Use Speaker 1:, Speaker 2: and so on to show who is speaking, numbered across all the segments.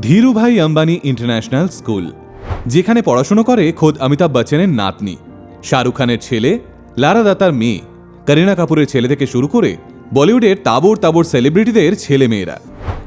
Speaker 1: Dhirubhai Ambani international school, যেখানে পড়াশুনো করে খোদ অমিতাভ বচ্চনের নাতনি, শাহরুখ খানের ছেলে, লারা দাতার মেয়ে, করিনা কাপুরের ছেলে থেকে শুরু করে বলিউডের তাবর তাবর সেলিব্রিটিদের ছেলে মেয়েরা।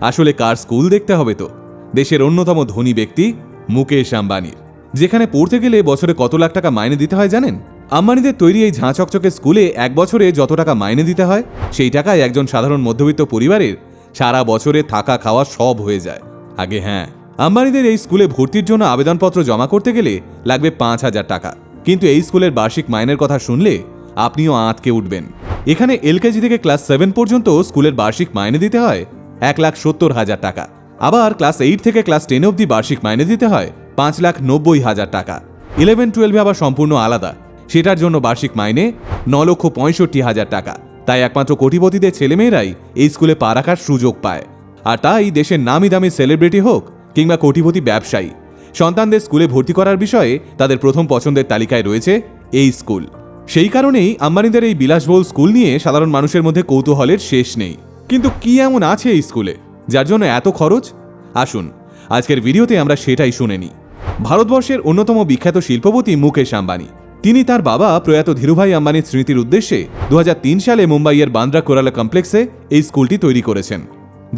Speaker 1: আসলে কার স্কুল দেখতে হবে তো? দেশের অন্যতম ধনী ব্যক্তি মুকেশ আম্বানির। যেখানে পড়তে গেলে বছরে কত লাখ টাকা মাইনে দিতে হয় জানেন? আম্বানিদের তৈরি এই ঝাঁ চকচকে স্কুলে এক বছরে যত টাকা মাইনে দিতে হয়, সেই টাকায় একজন সাধারণ মধ্যবিত্ত পরিবারের সারা বছরে থাকা খাওয়া সব হয়ে যায়। আগে হ্যাঁ আম্বানিদের এই স্কুলে ভর্তির জন্য আবেদনপত্র জমা করতে গেলে লাগবে পাঁচ হাজার টাকা। কিন্তু এই স্কুলের বার্ষিক মাইনের কথা শুনলে আপনিও আঁতকে উঠবেন। এখানে এলকেজি থেকে ক্লাস সেভেন পর্যন্ত স্কুলের বার্ষিক মাইনে দিতে হয় এক লাখ সত্তর হাজার টাকা। আবার ক্লাস এইট থেকে ক্লাস টেন অবধি বার্ষিক মাইনে দিতে হয় পাঁচ লাখ নব্বই হাজার টাকা। ইলেভেন, টুয়েলভে আবার সম্পূর্ণ আলাদা। সেটার জন্য বার্ষিক মাইনে ন লক্ষ পঁয়ষট্টি হাজার টাকা। তাই একমাত্র কোটিপতিদের ছেলেমেয়েরাই এই স্কুলে পা রাখার সুযোগ পায়। আর তাই দেশের নামি দামি সেলিব্রিটি হোক কিংবা কোটিপতি ব্যবসায়ী, সন্তানদের স্কুলে ভর্তি করার বিষয়ে তাদের প্রথম পছন্দের তালিকায় রয়েছে এই স্কুল। সেই কারণেই আম্বানিদের এই বিলাসবহুল স্কুল নিয়ে সাধারণ মানুষের মধ্যে কৌতূহলের শেষ নেই। কিন্তু কি এমন আছে এই স্কুলে, যার জন্য এত খরচ? আসুন, আজকের ভিডিওতে আমরা সেটাই শুনে নিই। ভারতবর্ষের অন্যতম বিখ্যাত শিল্পপতি মুকেশ আম্বানি। তিনি তার বাবা প্রয়াত ধীরুভাই আম্বানির স্মৃতির উদ্দেশ্যে দু হাজার তিন সালে মুম্বাইয়ের বান্দ্রা কোরালা কমপ্লেক্সে এই স্কুলটি তৈরি করেছেন।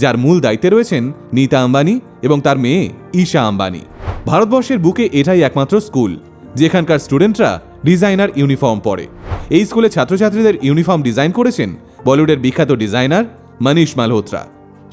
Speaker 1: যার মূল দায়িত্বে রয়েছেন নীতা আম্বানি এবং তার মেয়ে ঈশা আম্বানি। ভারতবর্ষের বুকে এটাই একমাত্র স্কুল, যেখানকার স্টুডেন্টরা ডিজাইনার ইউনিফর্ম পরে। এই স্কুলে ছাত্রছাত্রীদের ইউনিফর্ম ডিজাইন করেছেন বলিউডের বিখ্যাত ডিজাইনার মনীষ মালহোত্রা।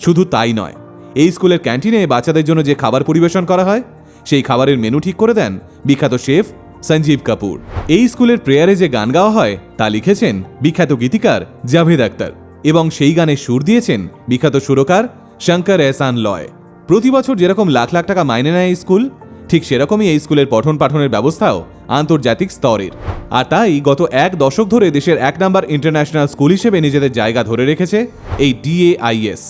Speaker 1: শুধু তাই নয়, এই স্কুলের ক্যান্টিনে বাচ্চাদের জন্য যে খাবার পরিবেশন করা হয়, সেই খাবারের মেনু ঠিক করে দেন বিখ্যাত শেফ সঞ্জীব কাপুর। এই স্কুলের প্রেয়ারে যে গান গাওয়া হয়, তা লিখেছেন বিখ্যাত গীতিকার জাভেদ আক্তার এবং সেই গানে সুর দিয়েছেন বিখ্যাত সুরকার শঙ্কর এহসান লয়। প্রতি বছর যেরকম লাখ লাখ টাকা মাইনে নেয় স্কুল, ঠিক সেরকমই এই স্কুলের পঠন পাঠনের ব্যবস্থাও আন্তর্জাতিক স্তরের। আর তাই গত এক দশক ধরে দেশের এক নাম্বার ইন্টারন্যাশনাল স্কুল হিসেবে নিজেদের জায়গা ধরে রেখেছে এই ডিএআইএস।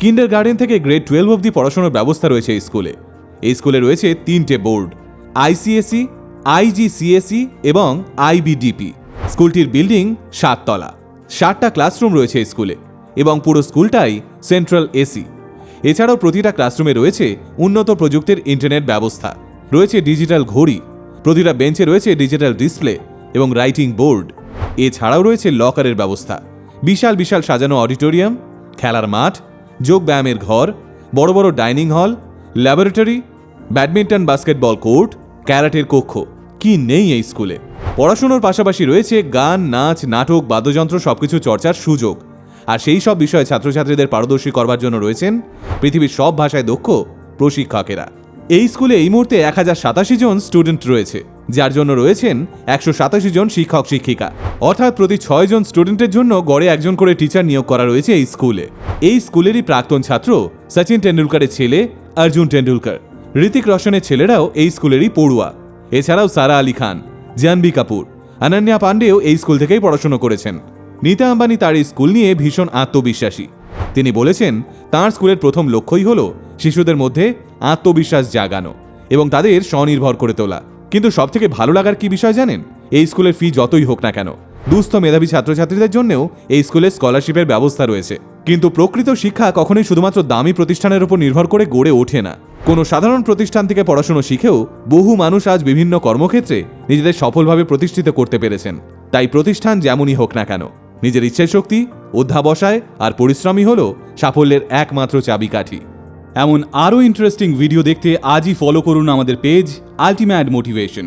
Speaker 1: কিন্ডার গার্ডেন থেকে গ্রেড টুয়েলভ অব্দি পড়াশোনার ব্যবস্থা রয়েছে এই স্কুলে। এই স্কুলে রয়েছে তিনটে বোর্ড, আইসিএসই, আইজিসিএসই এবং আইবিডিপি। স্কুলটির বিল্ডিং সাততলা। ষাটটা ক্লাসরুম রয়েছে স্কুলে, এবং পুরো স্কুলটাই সেন্ট্রাল এসি এছাড়াও প্রতিটা ক্লাসরুমে রয়েছে উন্নত প্রযুক্তির ইন্টারনেট ব্যবস্থা, রয়েছে ডিজিটাল ঘড়ি, প্রতিটা বেঞ্চে রয়েছে ডিজিটাল ডিসপ্লে এবং রাইটিং বোর্ড এছাড়াও রয়েছে লকারের ব্যবস্থা, বিশাল বিশাল সাজানো অডিটোরিয়াম খেলার মাঠ, যোগ ব্যায়ামের ঘর, বড় বড় dining hall laboratory badminton basketball court ক্যারাটের কক্ষ। কি নেই এই স্কুলে? পড়াশুনোর পাশাপাশি রয়েছে গান, নাচ, নাটক, বাদ্যযন্ত্র, সবকিছু চর্চার সুযোগ। আর সেই সব বিষয়ে ছাত্রছাত্রীদের পারদর্শী করবার জন্য রয়েছেন পৃথিবীর সব ভাষায় দক্ষ প্রশিক্ষকেরা। এই স্কুলে এই মুহূর্তে এক হাজার সাতাশি জন স্টুডেন্ট রয়েছে, যার জন্য রয়েছেন একশো সাতাশি জন শিক্ষক, শিক্ষিকা। অর্থাৎ প্রতি ছয় জন স্টুডেন্টের জন্য গড়ে একজন করে টিচার নিয়োগ করা রয়েছে এই স্কুলে। এই স্কুলেরই প্রাক্তন ছাত্র সচিন টেন্ডুলকারের ছেলে অর্জুন টেন্ডুলকার ঋতিক রোশনের ছেলেরাও এই স্কুলেরই পড়ুয়া। এছাড়াও সারা আলী খান, জিয়ানবি কাপুর, অনন্যা পাণ্ডেও এই স্কুল থেকেই পড়াশুনো করেছেন। নীতা আম্বানি তার এই স্কুল নিয়ে ভীষণ আত্মবিশ্বাসী। তিনি বলেছেন, তার স্কুলের প্রথম লক্ষ্যই হল শিশুদের মধ্যে আত্মবিশ্বাস জাগানো এবং তাদের স্বনির্ভর করে তোলা। কিন্তু সবথেকে ভালো লাগার কি বিষয় জানেন? এই স্কুলের ফি যতই হোক না কেন। দুস্থ মেধাবী ছাত্রছাত্রীদের জন্যও এই স্কুলে স্কলারশিপের ব্যবস্থা রয়েছে। কিন্তু প্রকৃত শিক্ষা কখনোই শুধুমাত্র দামি প্রতিষ্ঠানের উপর নির্ভর করে গড়ে ওঠে না। কোনো সাধারণ প্রতিষ্ঠান থেকে পড়াশুনো শিখেও বহু মানুষ আজ বিভিন্ন কর্মক্ষেত্রে নিজেদের সফলভাবে প্রতিষ্ঠিত করতে পেরেছেন। তাই প্রতিষ্ঠান যেমনই হোক না কেন, নিজের ইচ্ছের শক্তি অধ্যাবসায় আর পরিশ্রমই হল সাফল্যের একমাত্র চাবিকাঠি।
Speaker 2: এমন আরও ইন্টারেস্টিং ভিডিও দেখতে আজই ফলো করুন আমাদের পেজ আলটিমেট মোটিভেশন